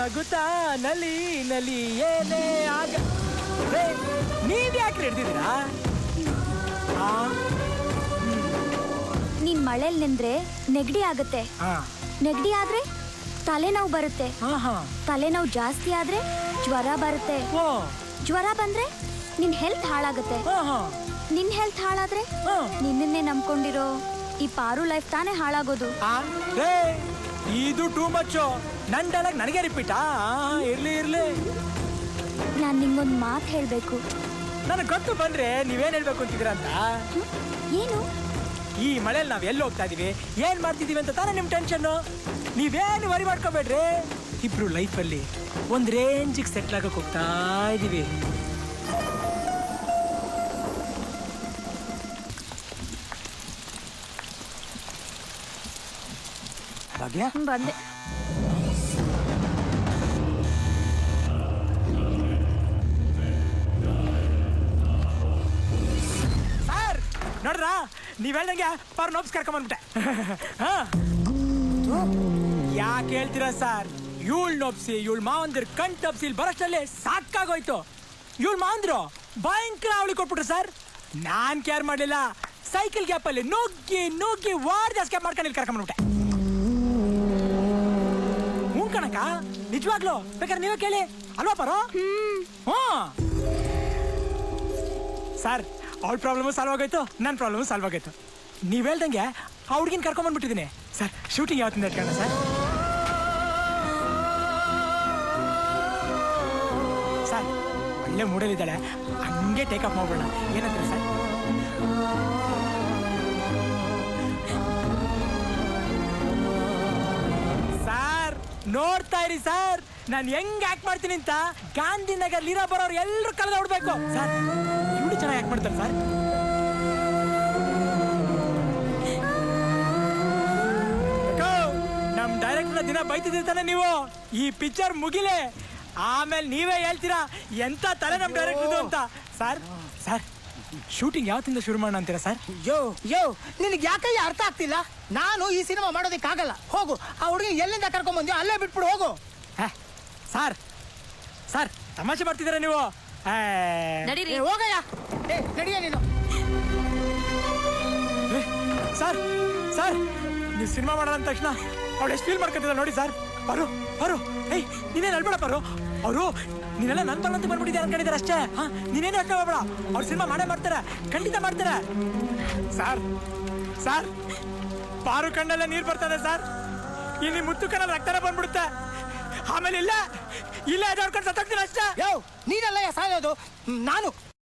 ನಗುತ್ತಾ ನಲಿ ನಲಿ ಏನೇ ಆಗ ನೀವ್ ಯಾಕೆ ಹಿಡ್ದಿದ್ದೀರಾ? ನೀನ್ ಮಳೇಲ್ ನಿಂದ್ರೆ ನೆಗಡಿ ಆಗತ್ತೆ. ನೆಗಡಿ ಆದ್ರೆ ತಲೆನೋವು ಬರುತ್ತೆ. ತಲೆನೋವು ಜಾಸ್ತಿ ಆದ್ರೆ ಜ್ವರ ಬರುತ್ತೆ. ಜ್ವರ ಬಂದ್ರೆ ನಿನ್ ಹೆಲ್ತ್ ಹಾಳಾಗುತ್ತೆ. ನಿನ್ ಹೆಲ್ತ್ ಹಾಳಾದ್ರೆ. ನಿನ್ನನ್ನೇ ನಂಬ್ಕೊಂಡಿರೋ ಈ ಪಾರು ಲೈಫ್ ತಾನೇ ಹಾಳಾಗೋದು. ಇದು ಟೂ ಮಚ್ ನನ್ ಡೈಲಾಗ್ ನನಗೆ ರಿಪೀಟಾ ಇರ್ಲಿ ಇರ್ಲಿ. ನಾನ್ ನಿಮ್ಗೊಂದು ಮಾತು ಹೇಳ್ಬೇಕು. ನನಗೆ ಗೊತ್ತು ಬಂದ್ರೆ ನೀವೇನ್ ಹೇಳ್ಬೇಕು ಅಂತಿದ್ದೀರಾ ಅಂತ? ಏನು? ಈ ಮಳೆಯಲ್ಲಿ ನಾವ್ ಎಲ್ಲಿ ಹೋಗ್ತಾ ಇದೀವಿ? ಏನ್ ಮಾಡ್ತಿದೀವಿ ಅಂತ ತಾನೇ ನಿಮ್ ಟೆನ್ಷನ್ ನೀವೇನು ವರಿ ಮಾಡ್ಕೋಬೇಡ್ರಿ? ಇಬ್ರು ಲೈಫಲ್ಲಿ ಒಂದ್ ರೇಂಜಿಗೆ ಸೆಟ್ಲ್ ಆಗಕ್ ಹೋಗ್ತಾ ಇದೀವಿ. ಭಾಗ್ಯ ಬಂದೆ. ಸರ್ ನೋಡ್ರ ನೀವ್ ಹೇಳ್ದಂಗೆ ಪರ್ ನೋಪ್ಸ್ ಕರ್ಕೊಂಬಂದ್ಬಿಟ್ಟೆ. ಹಾ. ಯಾಕೆ ಹೇಳ್ತೀರಾ ಸರ್? ಇವಳು ನೋಪ್ಸಿ ಇವಳ ಮಾವಂದಿರ್ ಕಣ್ ತಪ್ಸಿ ಇಲ್ಲಿ ಬರೋಷ್ಟಲ್ಲೇ ಸಾಕಾಗೋಯ್ತು. ಇವಳ ಮಾವಂದ್ರು ಭಯಂಕರ ಅವಳಿ ಕೊಟ್ಬಿಟ್ರು ಸರ್. ನಾನ್ ಕೇರ್ ಮಾಡಲಿಲ್ಲ. ಸೈಕಲ್ ಗ್ಯಾಪ್ ಅಲ್ಲಿ ನುಗ್ಗಿ ನುಗ್ಗಿ ವಾರ್ ಜಾಸ್ತಿ ಮಾಡ್ಕೊಂಡು ಇಲ್ಲಿ ಕರ್ಕೊಂಡ್ಬಿಟ್ಟೆ ಕಣಕ ನಿಜವಾಗ್ಲು? ಬೇಕಾದ್ರೆ ನೀವೇ ಕೇಳಿ. ಅಲ್ವಾ ಪರೋ? ಹ್ಞೂ ಸರ್, ಅವಳ ಪ್ರಾಬ್ಲಮ್ ಸಾಲ್ವ್ ಆಗೋಯ್ತು ನನ್ನ ಪ್ರಾಬ್ಲಮ್ ಸಾಲ್ವ್ ಆಗೋಯ್ತು. ನೀವು ಹೇಳ್ದಂಗೆ ಆ ಹುಡ್ಗಿನ ಕರ್ಕೊಂಬಂದ್ಬಿಟ್ಟಿದ್ದೀನಿ ಸರ್ ಶೂಟಿಂಗ್ ಯಾವತ್ತಿಂದ ಇಟ್ಕೊಂಡ ಸರ್? ಸರ್, ಒಳ್ಳೆ ಮೂಡಲಿದ್ದಾಳೆ ಹಂಗೆ ಟೇಕ್ ಅಪ್ ಮಾಡ್ಬಿಡೋಣ. ಏನಂತೀರ, ಸರ್? ನೋಡ್ತಾ ಇರಿ ಸರ್. ನಾನು ಹೆಂಗ್ ಆಕ್ಟ್ ಮಾಡ್ತೀನಿ ಅಂತ ಗಾಂಧಿನಗರ್ ಲೀರಾ ಬರೋರು ಎಲ್ಲರೂ ಕಳೆದ ಹೊಡ್ಬೇಕು. ಸರ್ ಇವಳು ಚೆನ್ನಾಗಿ ಆಕ್ಟ್ ಮಾಡ್ತಾರೆ ಸರ್. ನಮ್ ಡೈರೆಕ್ಟರ್ ದಿನ ಬೈತಿದ್ದೀರಿ ನೀವು? ಈ ಪಿಕ್ಚರ್ ಮುಗಿಲೆ. ಆಮೇಲೆ ನೀವೇ ಹೇಳ್ತೀರಾ ಎಂತ ತಲೆ ನಮ್ ಡೈರೆಕ್ಟರ್ ಅಂತ. Sir sir. ಶೂಟಿಂಗ್ ಯಾವತ್ತಿಂದ ಶುರು ಮಾಡೋಣ ಅಂತೀರಾ ಸರ್? ಯೋ ಯೋ ನಿನಗೆ ಯಾಕಯ್ಯ ಅರ್ಥ ಆಗ್ತಿಲ್ಲ? ನಾನು ಈ ಸಿನಿಮಾ ಮಾಡೋದಕ್ಕಾಗಲ್ಲ. ಹೋಗು ಆ ಹುಡುಗಿ ಎಲ್ಲಿಂದ ಕರ್ಕೊಂಡ್ ಬಂದ್ಯೋ ಅಲ್ಲೇ ಬಿಟ್ಬಿಡು ಹೋಗು. ಹೇ, ಸರ್ ಸರ್ ತಮಾಷೆ ಮಾಡ್ತಿದ್ದೀರಾ ನೀವು? ಏ, ನಡೀರಿ. ಏ, ಹೋಗಯ್ಯ. ಏ ನಡಿಯ ನೀನು. ಏ, ಸರ್ ಸರ್ ನೀವು ಸಿನಿಮಾ ಮಾಡೋಣ ಅಂದ ತಕ್ಷಣ ಅವಳು ಎಷ್ಟು ಫೀಲ್ ನೋಡಿ ಸರ್ ಬರು ಬರು. ಏಯ್, ನೀನೇನು ಅಳ್ಬೇಡ ಬರು. ಅವರು ನೀನೆಲ್ಲ ನನ್ನ ಬರಂತ ಬಂದ್ಬಿಟ್ಟಿದ್ದೆ ಅನ್ಕೊಂಡಿದ್ದಾರೆ ಅಷ್ಟೇ. ಹಾ, ನೀನೇನು ಅಕ್ಕ ಹೋಗ್ಬೇಡ ಅವ್ರು ಸಿನಿಮಾ ಮಾಡೇ ಮಾಡ್ತಾರೆ. ಖಂಡಿತ ಮಾಡ್ತಾರೆ. ಸರ್ ಸರ್ ಪಾರು ಕಣ್ಣೆಲ್ಲ ನೀರು ಬರ್ತದೆ ಸರ್ ಇಲ್ಲಿ ಮುತ್ತು ಕಣ್ಣಲ್ಲಿ ರಕ್ತನೇ ಬಂದ್ಬಿಡುತ್ತೆ. ಆಮೇಲೆ ಇಲ್ಲ ಇಲ್ಲ ಎದಾಡ್ಕೊಂಡು ಸತ್ತೋಗ್ತೀನಿ ಅಷ್ಟೇ. ಯಾವ ನೀನಲ್ಲ ಸಾಯೋದು? ನಾನು.